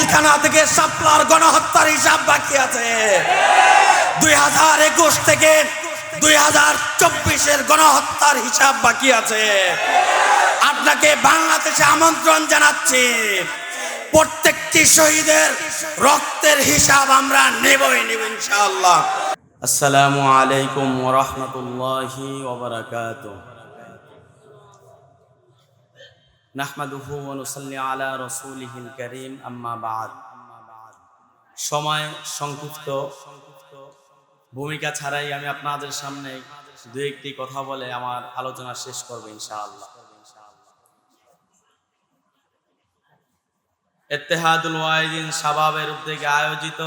পিলখানা থেকে সাপলার গণহত্যার হিসাব বাকি আছে। দুই হাজার একুশ থেকে দুই হাজার চব্বিশের গণহত্যার হিসাব বাকি আছে। আপনাকে বাংলাদেশে আমন্ত্রণ জানাচ্ছি, প্রত্যেকটি শহীদের রক্তের হিসাব আমরা নেবই নেব ইনশাআল্লাহ। আসসালামু আলাইকুম ওরহমতুল্লাহি ওবরাকাতুহ নাহমাদুহু আলা কারীম, আম্মা বাদ। সময় সংক্ষিপ্ত। ভূমিকা ছাড়াই আমি আপনাদের সামনে দু একটি কথা বলে আমার আলোচনা শেষ করব ইনশাআল্লাহ। ইত্তেহাদুল ওয়াইদিন শাবাবের উদ্যোগে আয়োজিত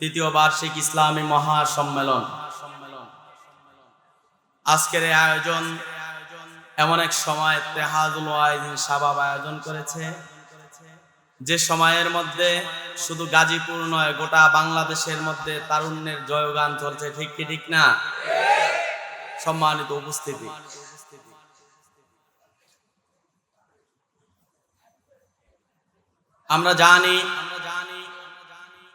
তৃতীয় বার্ষিক ইসলামী মহাসম্মেলন। আজকের এই আয়োজন এমন এক সময় তেহাদুল ওয়াইদিন শাবাব আয়োজন করেছে। যে সময়ের মধ্যে শুধু গাজীপুর নয়, গোটা বাংলাদেশের মধ্যে তারুণ্যের জয়গান চলছে। ঠিক কি, ঠিক না? সম্মানিত উপস্থিতি। আমরা জানি,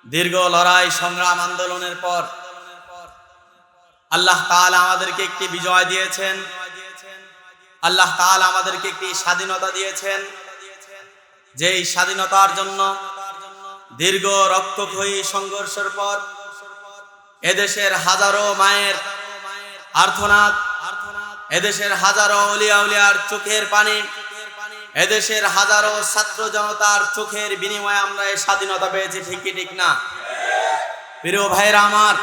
দীর্ঘ লড়াই, সংগ্রাম, আন্দোলনের পর আল্লাহ তাআলা আমাদেরকে একটি বিজয় দিয়েছেন। আল্লাহ তাআলা আমাদেরকে একটি স্বাধীনতা দিয়েছেন, যেই স্বাধীনতার জন্য দীর্ঘ রক্তক্ষয়ী সংঘর্ষের পর এদেশের হাজারো মায়ের আর্থনাদ এদেশের হাজারো উলিয়া উলিয়ার চোখের পানি, এদেশের হাজারো ছাত্র জনতার চোখের বিনিময়ে আমরা এই স্বাধীনতা পেয়েছি, ঠিক কি, ঠিক না? প্রিয় ভাইরা আমার,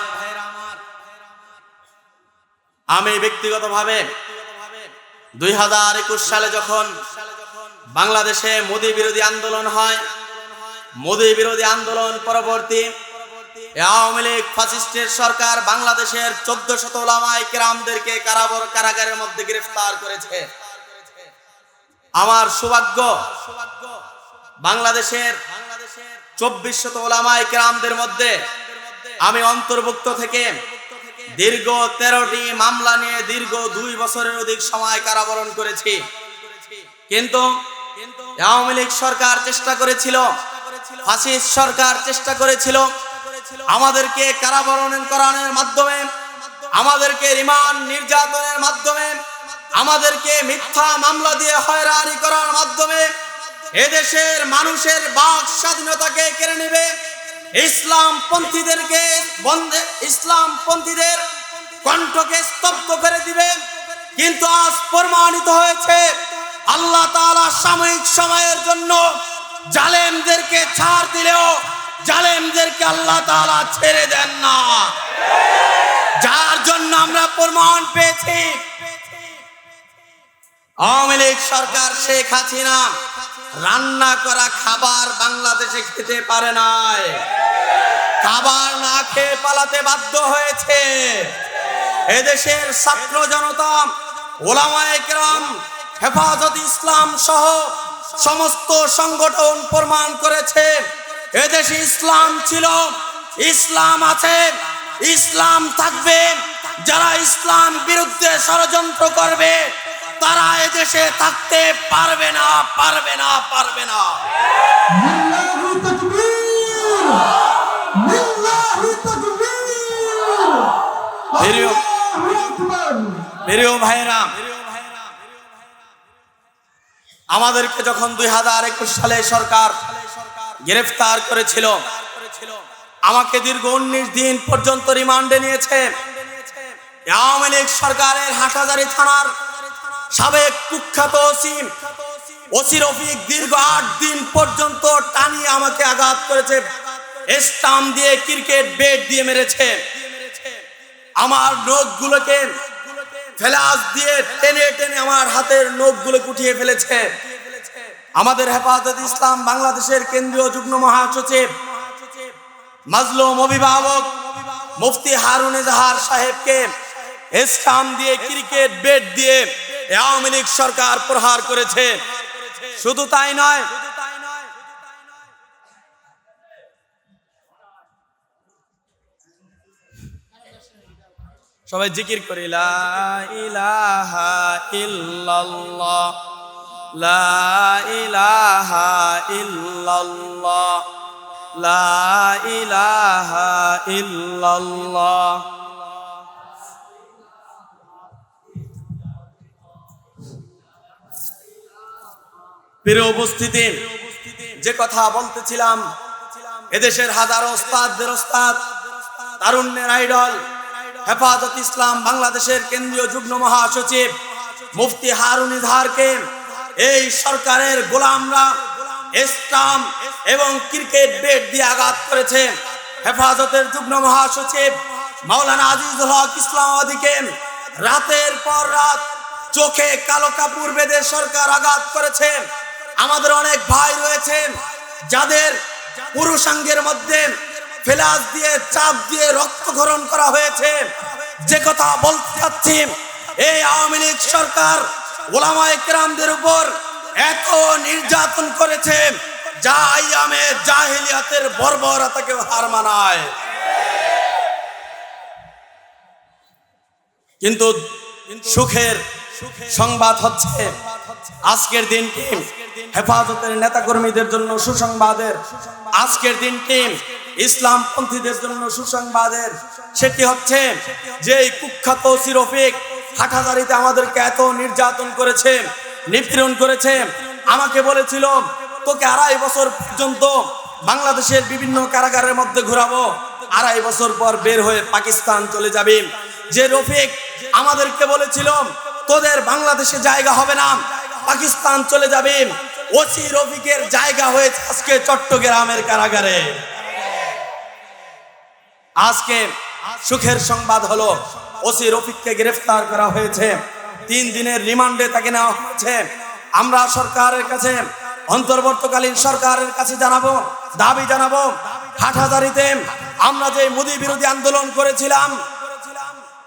আমি ব্যক্তিগতভাবে দুই হাজার একুশ সালে যখন বাংলাদেশে মোদী বিরোধী আন্দোলন হয়, মোদী বিরোধী আন্দোলন পরবর্তী আওয়ামী লীগ ফাসিস্টের সরকার বাংলাদেশের চোদ্দ শত কেরামদেরকে কারাবর কারাগারের মধ্যে গ্রেফতার করেছে। আমার সৌভাগ্য, বাংলাদেশের চব্বিশ শত ওলামাই কেরামদের মধ্যে আমি অন্তর্ভুক্ত থেকে দীর্ঘ তেরোটি মামলা নিয়ে দীর্ঘ দুই বছরের অধিক সময় কারাবরণ করেছি। কিন্তু আওয়ামী লীগ সরকার চেষ্টা করেছিল ফাসিস সরকার চেষ্টা করেছিল আমাদেরকে কারাবরণ করানোর মাধ্যমে, আমাদেরকে রিমান্ড নির্যাতনের মাধ্যমে, আমাদেরকে মিথ্যা মামলা দিয়ে হয়রানি করার মাধ্যমে এদেশের মানুষের বাক স্বাধীনতাকে কেড়ে নেবে। ইসলাম পন্থীদেরকে ইসলাম পন্থীদের কণ্ঠকে স্তব্ধ করে দিবে। কিন্তু আজ প্রমাণিত হয়েছে, আল্লাহ তাআলা সাময়িক সময়ের জন্য জালেমদেরকে ছাড় দিলেও জালেমদেরকে আল্লাহ তাআলা ছেড়ে দেন না। যার জন্য আমরা প্রমাণ পেয়েছি। আওয়ামী লীগ সরকার শেখ হাসিনা রান্না করা খাবার বাংলাদেশে খেতে পারে নাই। খাবার না খেয়ে পালাতে বাধ্য হয়েছে। এদেশের ছাত্র জনতা, ওলামায়ে কেরাম, হেফাজত ইসলাম সহ সমস্ত সংগঠন প্রমাণ করেছে। এদেশে ইসলাম ছিল, ইসলাম আছে, ইসলাম থাকবে। যারা ইসলাম বিরুদ্ধে ষড়যন্ত্র করবে তারা এদেশে থাকতে পারবে না পারবে না পারবে না। প্রিয় ভাইরা আমাদেরকে যখন দুই হাজার একুশ সালে সরকার গ্রেফতার করেছিল আমাকে দীর্ঘ উনিশ দিন পর্যন্ত রিমান্ডে নিয়েছে। আওয়ামী লীগ সরকারের হাটাজারি থানার সাবেক কুখ্যাত ওসিম ওসি রফিক দীর্ঘ আট দিন পর্যন্ত টানিয়ে আমাকে আঘাত করেছে। স্টাম দিয়ে ক্রিকেট বেট দিয়ে মেরেছে। আমার নখগুলোকে ফেলাস দিয়ে টেনে টেনে আমার হাতের নখগুলো কুটিয়ে ফেলেছে। আমাদের হেফাজত ইসলাম বাংলাদেশের কেন্দ্রীয় যুগ্ম মহাসচিব মাজলুম অভিভাবক মুফতি হারুন এজাহার সাহেবকে স্টাম দিয়ে ক্রিকেট বেট দিয়ে আওয়ামী লীগ সরকার প্রহার করেছে। শুধু তাই নয়, সবাই জিকির করি, লা ইলাহা ইল্লাল্লাহ, লা ইলাহা লা ইলাহা ইল্লাল্লাহ। প্রিয় উপস্থিতি, যে কথা বলতেছিলাম, এদেশের হাজারো ওস্তাদদের ওস্তাদ তারুণ্যের আইডল, হেফাজত ইসলাম, বাংলাদেশের কেন্দ্রীয় যুগ্ম মহাসচিব মুফতি হারুন ইজহারকে, এই সরকারের গোলামরা স্টাম্প এবং ক্রিকেট বেট দিয়ে আঘাত করেছে। হেফাজতের যুগ্ম মহাসচিব মাওলানা আজিজুল হক ইসলামাবাদীকে রাতের পর রাত চোখে কালো কাপড় বেঁধে সরকার আঘাত করেছে। আমাদের অনেক ভাই রয়েছেন, যাদের পুরুষাঙ্গের মধ্যে ফেলাস দিয়ে, চাপ দিয়ে রক্ত রক্তক্ষরণ করা হয়েছে। যে কথা বলতে চাচ্ছি, এই আওয়ামী লীগ সরকার ওলামায়ে কেরামদের উপর এত নির্যাতন করেছে, যা আইয়ামে জাহিলিয়াতের বর্বরতাকে হার মানায়। কিন্তু সুখের সংবাদ হচ্ছে আজকের দিনটি হেফাজতের নেতাকর্মীদের জন্য সুসংবাদের। আজকের দিনটি ইসলাম পন্থীদের জন্য সুসংবাদের। সেটি হচ্ছে যে কুখ্যাত সিরফিক হাটাজারিতে আমাদেরকে এত নির্যাতন করেছে, নিপীড়ন করেছে। আমাকে বলেছিল, তোকে আড়াই বছর পর্যন্ত বাংলাদেশের বিভিন্ন কারাগারের মধ্যে ঘোরাবো। আড়াই বছর পর বের হয়ে পাকিস্তান চলে যাবি। যে রফিক আমাদেরকে বলেছিল, তোদের বাংলাদেশে জায়গা হবে না। পাকিস্তান চলে যাবে। ওসি রফিকের জায়গা হয়েছে আজকে চট্টগ্রামের কারাগারে। আজকে সুখের সংবাদ হলো, ওসি রফিককে গ্রেফতার করা হয়েছে। তিন দিনের রিমান্ডে তাকে নেওয়া হয়েছে। আমরা সরকারের কাছে, অন্তর্বর্তকালীন সরকারের কাছে জানাব, দাবি জানাব। হাটহাজারিতে আমরা যে মোদী বিরোধী আন্দোলন করেছিলাম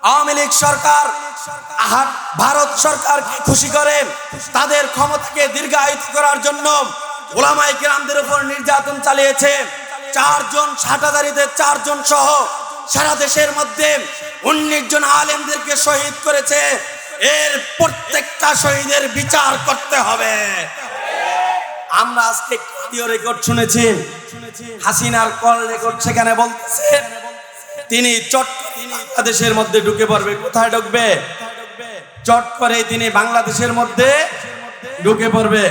আওয়ামী লীগ সরকার ভারত সরকারকে খুশি করে? তাদের ক্ষমতাকে দীর্ঘায়িত করার জন্য ওলামাই গ্রামদের উপর নির্যাতন চালিয়েছে। চারজন সাটাদারিদের চারজন সহ সারা দেশের মধ্যে উনিশ জন আলেমদেরকে শহীদ করেছে। এর প্রত্যেকটা শহীদের বিচার করতে হবে। আমরা আজকে রেকর্ড শুনেছি। হাসিনার কল রেকর্ড সেখানে বলতেছে। তিনি চট বাংলাদেশের মধ্যে ঢুকে পড়বে। কোথায় ঢুকবে? চট করে তিনি বাংলাদেশের মধ্যে ঢুকে পড়বে।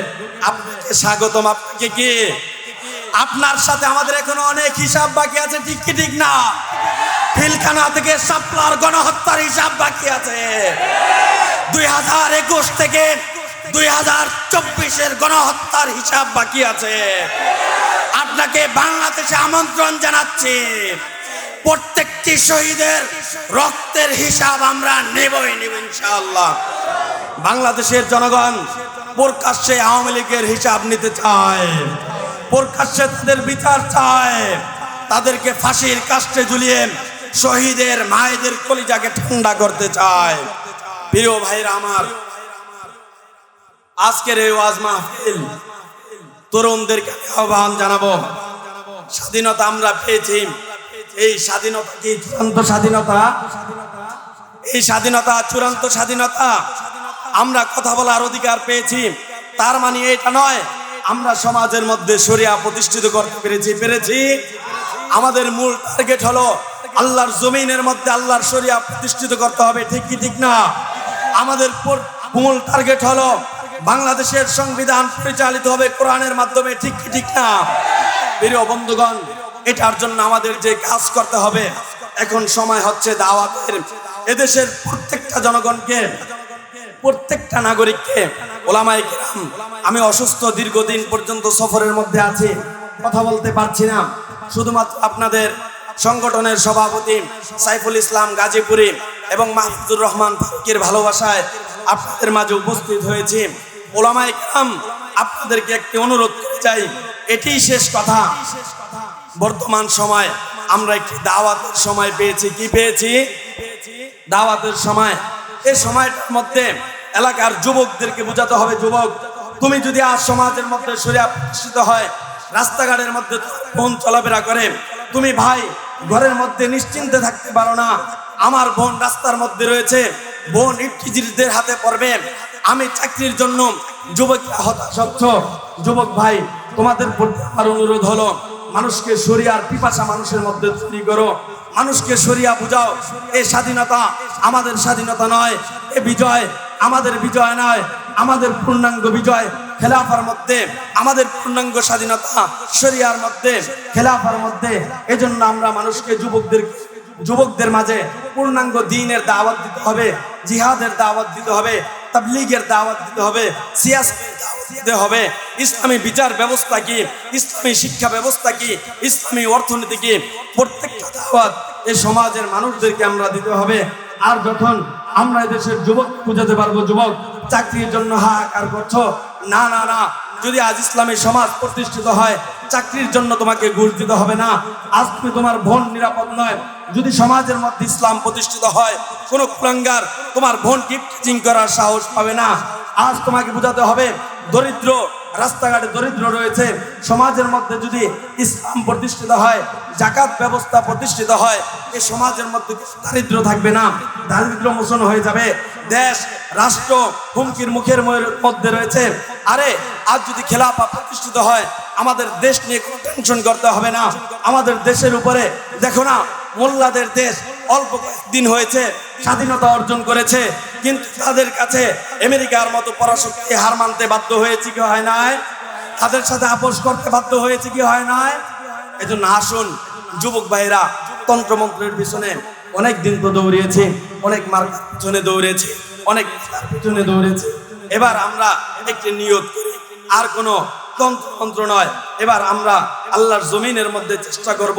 আপনাকে স্বাগতম। আপনাকে কি? আপনার সাথে আমাদের এখনও অনেক হিসাব বাকি আছে, ঠিক কি ঠিক না? ফিলখানা থেকে সাপলার গণহত্যার হিসাব বাকি আছে। দুই হাজার একুশ থেকে দুই হাজার চব্বিশের গণহত্যার হিসাব বাকি আছে। আপনাকে বাংলাদেশে আমন্ত্রণ জানাচ্ছি। প্রত্যেকটি শহীদের রক্তের হিসাব আমরা নেবই নেব ইনশাআল্লাহ। বাংলাদেশের জনগণ প্রকাশ্যে আওয়ামী লীগের হিসাব নিতে চায়, প্রকাশ্যে তাদের বিচার চায়, তাদেরকে ফাঁসির কাস্টে ঝুলিয়ে শহীদের মায়েদের কলিজাকে ঠান্ডা করতে চায়। প্রিয় ভাইরা আমার, আজকের এই ওয়াজ মাহফিল তরুণদেরকে আহ্বান জানাব। স্বাধীনতা আমরা পেয়েছি। এই স্বাধীনতা কি চূড়ান্ত স্বাধীনতা? এই স্বাধীনতা চূড়ান্ত স্বাধীনতা। আমরা কথা বলার অধিকার পেয়েছি। তার মানে এটা নয়, আমরা সমাজের মধ্যে সরিয়া প্রতিষ্ঠিত করতে পেরেছি পেরেছি। আমাদের মূল টার্গেট হলো আল্লাহর জমিনের মধ্যে আল্লাহর সরিয়া প্রতিষ্ঠিত করতে হবে, ঠিক কি ঠিক না? আমাদের মূল টার্গেট হলো বাংলাদেশের সংবিধান পরিচালিত হবে কোরআনের মাধ্যমে, ঠিক কি ঠিক না? প্রিয় বন্ধুগণ এটার জন্য আমাদের যে কাজ করতে হবে। এখন সময় হচ্ছে দাওয়াতের। এদেশের প্রত্যেকটা জনগণকে, প্রত্যেকটা নাগরিককে ওলামাই কিরাম, আমি অসুস্থ দীর্ঘদিন পর্যন্ত সফরের মধ্যে আছি, কথা বলতে পারছি না। শুধুমাত্র আপনাদের সংগঠনের সভাপতি সাইফুল ইসলাম গাজীপুরি এবং মাহফুজুর রহমান ফারুকের ভালোবাসায় আপনাদের মাঝে উপস্থিত হয়েছি। ওলামাই কিরাম, আপনাদেরকে একটি অনুরোধ করতে চাই এটিই শেষ কথা। বর্তমান সময় আমরা একটি দাওয়াতের সময় পেয়েছি। কি পেয়েছি? দাওয়াতের সময়। এই সময়টার মধ্যে এলাকার যুবকদেরকে বোঝাতে হবে, যুবক, তুমি যদি আজ সমাজের মধ্যে সরিয়া প্রতিষ্ঠিত হয়, রাস্তাঘাটের মধ্যে বোন চলাফেরা করে, তুমি ভাই ঘরের মধ্যে নিশ্চিন্তে থাকতে পারো না। আমার বোন রাস্তার মধ্যে রয়েছে, বোন ইফটিজিরদের হাতে পড়বে। আমি চাকরির জন্য যুবক হতাশাচ্ছ যুবক ভাই, তোমাদের প্রতি আমার অনুরোধ হলো মানুষকে সরিয়ার পিপাসা মানুষের মধ্যে তৈরি করো। মানুষকে সরিয়া বুঝাও, এ স্বাধীনতা আমাদের স্বাধীনতা নয়, এ বিজয় আমাদের বিজয় নয়, আমাদের পূর্ণাঙ্গ বিজয় খেলাফার মধ্যে, আমাদের পূর্ণাঙ্গ স্বাধীনতা শরিয়ার মধ্যে, খেলাফার মধ্যে। এজন্য আমরা মানুষকে যুবকদের যুবকদের মাঝে পূর্ণাঙ্গ দিনের দাওয়াত দিতে হবে, জিহাদের দাওয়াত দিতে হবে। তাবলিগের দাওয়াত দিতে হবে দাওয়াত দিতে হবে, ইসলামী বিচার ব্যবস্থা কি, ইসলামী শিক্ষা ব্যবস্থা কি, ইসলামী অর্থনীতি কি, প্রত্যেকটা দাওয়াত এই সমাজের মানুষদেরকে আমরা দিতে হবে। আর যখন আমরা এদেশের যুবক বুঝাতে পারব, যুবক, চাকরির জন্য হাহাকার করছ, না না না যদি আজ ইসলামের সমাজ প্রতিষ্ঠিত হয়, চাকরির জন্য তোমাকে ঘুষ দিতে হবে না। আজ তুমি তোমার বোন নিরাপদ নয়। যদি সমাজের মধ্যে ইসলাম প্রতিষ্ঠিত হয়, কোনো কুলাঙ্গার তোমার বোন টিপ করার সাহস পাবে না। আজ তোমাকে বোঝাতে হবে দরিদ্র, রাস্তাঘাটে দরিদ্র রয়েছে। সমাজের মধ্যে যদি ইসলাম প্রতিষ্ঠিত হয়, জাকাত ব্যবস্থা প্রতিষ্ঠিত হয়, এই সমাজের মধ্যে দারিদ্র থাকবে না। দারিদ্র মোচন হয়ে যাবে। দেশ, রাষ্ট্র হুমকির মুখের মধ্যে রয়েছে। আরে, আজ যদি খেলাফা প্রতিষ্ঠিত হয়, আমাদের দেশ নিয়ে কোনো টেনশন করতে হবে না। আমাদের দেশের উপরে, দেখো না, মোল্লাদের দেশ অল্প দিন হয়েছে, স্বাধীনতা অর্জন করেছে। কিন্তু তাদের কাছে আমেরিকার মতো পরাশক্তি হার মানতে বাধ্য হয়েছে কি হয় নাই? তাদের সাথে আপোষ করতে বাধ্য হয়েছে কি হয় নাই? এজন্য আসুন, যুবক ভাইরা তন্ত্রমন্ত্রের পিছনে অনেক দিন তো দৌড়িয়েছে, অনেক মার্কার পিছনে দৌড়েছে, অনেক পিছনে দৌড়েছে। এবার আমরা একটি নিয়ত করি, আর কোনো তন্ত্রমন্ত্র নয়। এবার আমরা আল্লাহর জমিনের মধ্যে চেষ্টা করব,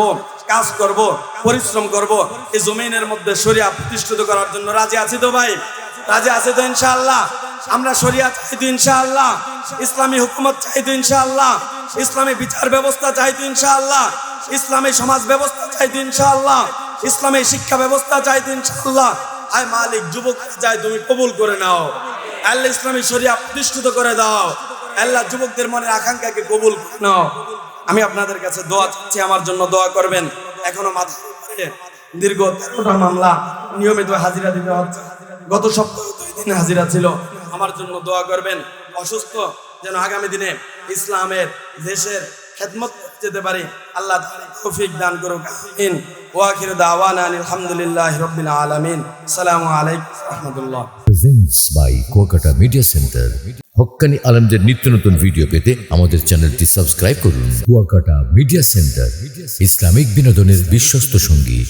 কাজ করব, পরিশ্রম করব। এই জমিনের মধ্যে শরিয়া প্রতিষ্ঠিত করার জন্য রাজি আছি তো ভাই? রাজি আছে তো ইনশাআল্লাহ? আমরা শরিয়া চাই তো ইনশাআল্লাহ। ইসলামী হুকুমত চাই তো ইনশাআল্লাহ। ইসলামী বিচার ব্যবস্থা চাই তো ইনশাআল্লাহ। ইসলামী সমাজ ব্যবস্থা চাই তো ইনশাআল্লাহ। ইসলামী শিক্ষা ব্যবস্থা চাই তো ইনশাআল্লাহ। আয় মালিক যুবক চাই তুমি কবুল করে নাও। আল্লাহ ইসলামী শরিয়া প্রতিষ্ঠিত করে দাও। আল্লাহ যুবকদের মনের আকাঙ্ক্ষাকে কবুল করে নাও। আমি আপনাদের কাছে দোয়া চাচ্ছি, আমার জন্য দোয়া করবেন। এখনও মাথা দীর্ঘ তেরোটা মামলা নিয়মিত হাজিরা দিতে হচ্ছে। গত সপ্তাহে দুই দিন হাজিরা ছিল। আমার জন্য দোয়া করবেন। অসুস্থ যেন আগামী দিনে ইসলামের, দেশের খেদমত যেতে পারি। আল্লাহ তৌফিক দান করুক। আমিন। ওয়াখির দাওয়ানা আলহামদুলিল্লাহি রাব্বিল আলামিন। আসসালামু আলাইকুম রাহমাতুল্লাহ। Presents by Kuakata media centre Haqqani আলমদের নিত্য নতুন ভিডিও পেতে আমাদের চ্যানেলটি সাবস্ক্রাইব করুন। কুয়াকাটা মিডিয়া সেন্টার ইসলামিক বিনোদনের বিশ্বস্ত সঙ্গী।